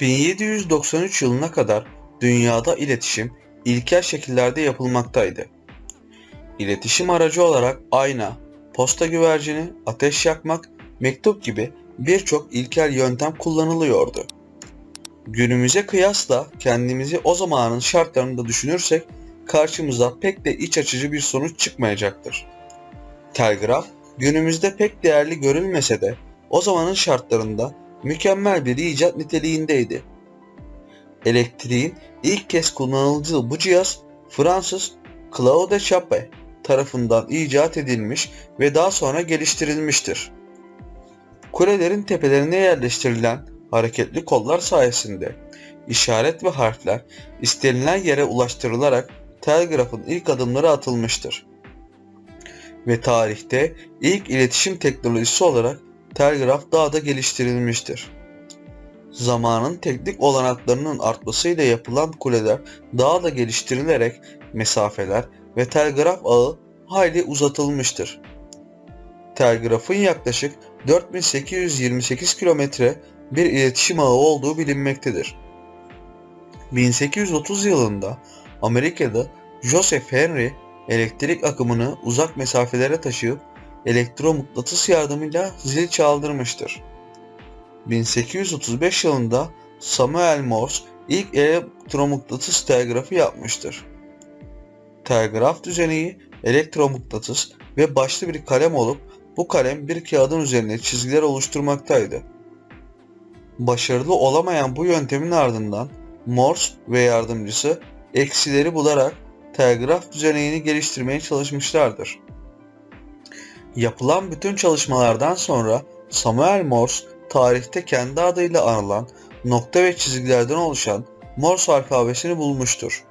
1793 yılına kadar dünyada iletişim ilkel şekillerde yapılmaktaydı. İletişim aracı olarak ayna, posta güvercini, ateş yakmak, mektup gibi birçok ilkel yöntem kullanılıyordu. Günümüze kıyasla kendimizi o zamanın şartlarında düşünürsek karşımıza pek de iç açıcı bir sonuç çıkmayacaktır. Telgraf günümüzde pek değerli görülmese de o zamanın şartlarında mükemmel bir icat niteliğindeydi. Elektriğin ilk kez kullanıldığı bu cihaz Fransız Claude Chappe tarafından icat edilmiş ve daha sonra geliştirilmiştir. Kulelerin tepelerine yerleştirilen hareketli kollar sayesinde işaret ve harfler istenilen yere ulaştırılarak telgrafın ilk adımları atılmıştır. Ve tarihte ilk iletişim teknolojisi olarak telgraf daha da geliştirilmiştir. Zamanın teknik olanaklarının artmasıyla yapılan kuleler daha da geliştirilerek mesafeler ve telgraf ağı hayli uzatılmıştır. Telgrafın yaklaşık 4828 kilometre bir iletişim ağı olduğu bilinmektedir. 1830 yılında Amerika'da Joseph Henry elektrik akımını uzak mesafelere taşıyıp elektromıknatıs yardımıyla zil çaldırmıştır. 1835 yılında Samuel Morse ilk elektromıknatıs telgrafı yapmıştır. Telgraf düzeneği elektromıknatıs ve başlı bir kalem olup bu kalem bir kağıdın üzerine çizgiler oluşturmaktaydı. Başarılı olamayan bu yöntemin ardından Morse ve yardımcısı eksileri bularak telgraf düzeneğini geliştirmeye çalışmışlardır. Yapılan bütün çalışmalardan sonra Samuel Morse tarihte kendi adıyla anılan nokta ve çizgilerden oluşan Morse alfabesini bulmuştur.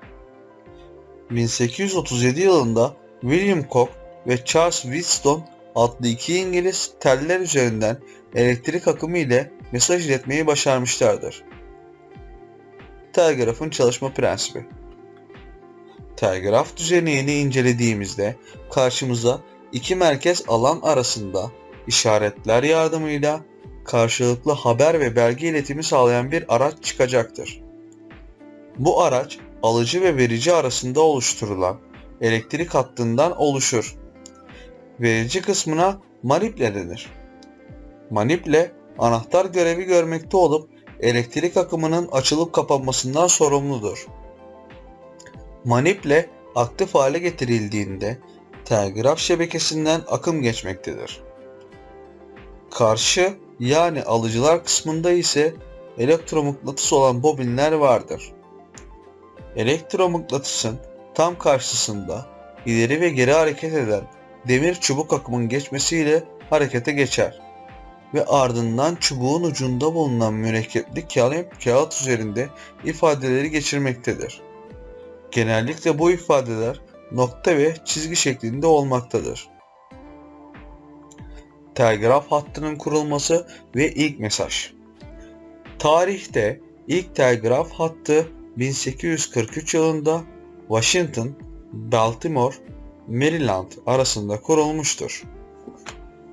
1837 yılında William Koch ve Charles Wheatstone adlı iki İngiliz teller üzerinden elektrik akımı ile mesaj iletmeyi başarmışlardır. Telgrafın çalışma prensibi Telgraf düzeneğini incelediğimizde karşımıza iki merkez alan arasında işaretler yardımıyla karşılıklı haber ve belge iletimi sağlayan bir araç çıkacaktır. Bu araç alıcı ve verici arasında oluşturulan elektrik hattından oluşur. Verici kısmına maniple denir. Maniple anahtar görevi görmekte olup elektrik akımının açılıp kapanmasından sorumludur. Maniple aktif hale getirildiğinde telgraf şebekesinden akım geçmektedir. Karşı yani alıcılar kısmında ise elektromıknatıs olan bobinler vardır. Elektromıknatısın tam karşısında ileri ve geri hareket eden demir çubuk akımın geçmesiyle harekete geçer ve ardından çubuğun ucunda bulunan mürekkepli kalem kağıt üzerinde ifadeleri geçirmektedir. Genellikle bu ifadeler nokta ve çizgi şeklinde olmaktadır. Telgraf hattının kurulması ve ilk mesaj. Tarihte ilk telgraf hattı 1843 yılında Washington, Baltimore, Maryland arasında kurulmuştur.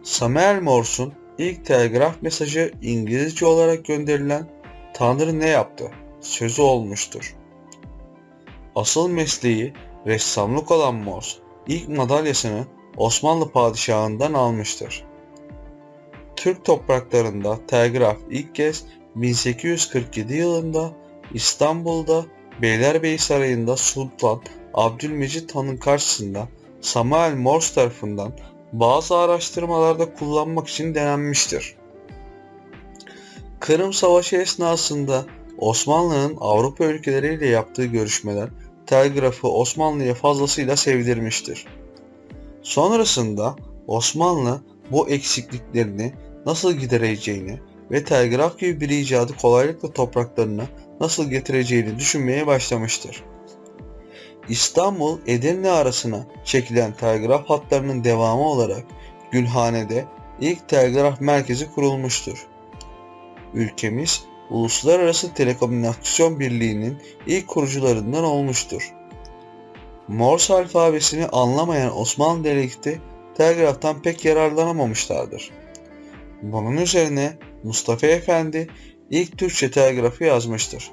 Samuel Morse'un ilk telgraf mesajı İngilizce olarak gönderilen Tanrı ne yaptı sözü olmuştur. Asıl mesleği ressamlık olan Morse ilk madalyasını Osmanlı padişahından almıştır. Türk topraklarında telgraf ilk kez 1847 yılında İstanbul'da Beylerbeyi Sarayı'nda Sultan Abdülmecit Han'ın karşısında Samuel Morse tarafından bazı araştırmalarda kullanmak için denenmiştir. Kırım Savaşı esnasında Osmanlı'nın Avrupa ülkeleriyle yaptığı görüşmeler telgrafı Osmanlı'ya fazlasıyla sevdirmiştir. Sonrasında Osmanlı bu eksikliklerini nasıl gidereceğini ve telgraf gibi bir icadı kolaylıkla topraklarına nasıl getireceğini düşünmeye başlamıştır. İstanbul Edirne arasına çekilen telgraf hatlarının devamı olarak Gülhane'de ilk telgraf merkezi kurulmuştur. Ülkemiz Uluslararası Telekomünikasyon Birliği'nin ilk kurucularından olmuştur. Morse alfabesini anlamayan Osmanlı devleti telgraftan pek yararlanamamışlardır. Bunun üzerine Mustafa Efendi ilk Türkçe telgrafı yazmıştır.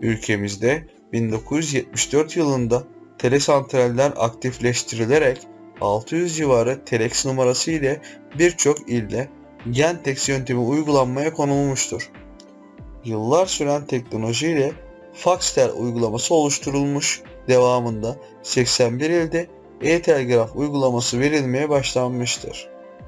Ülkemizde 1974 yılında telesantraller aktifleştirilerek 600 civarı telex numarası ile birçok ilde Gentex yöntemi uygulanmaya konulmuştur. Yıllar süren teknoloji ile Foxtel uygulaması oluşturulmuş, devamında 81 ilde e-telgraf uygulaması verilmeye başlanmıştır.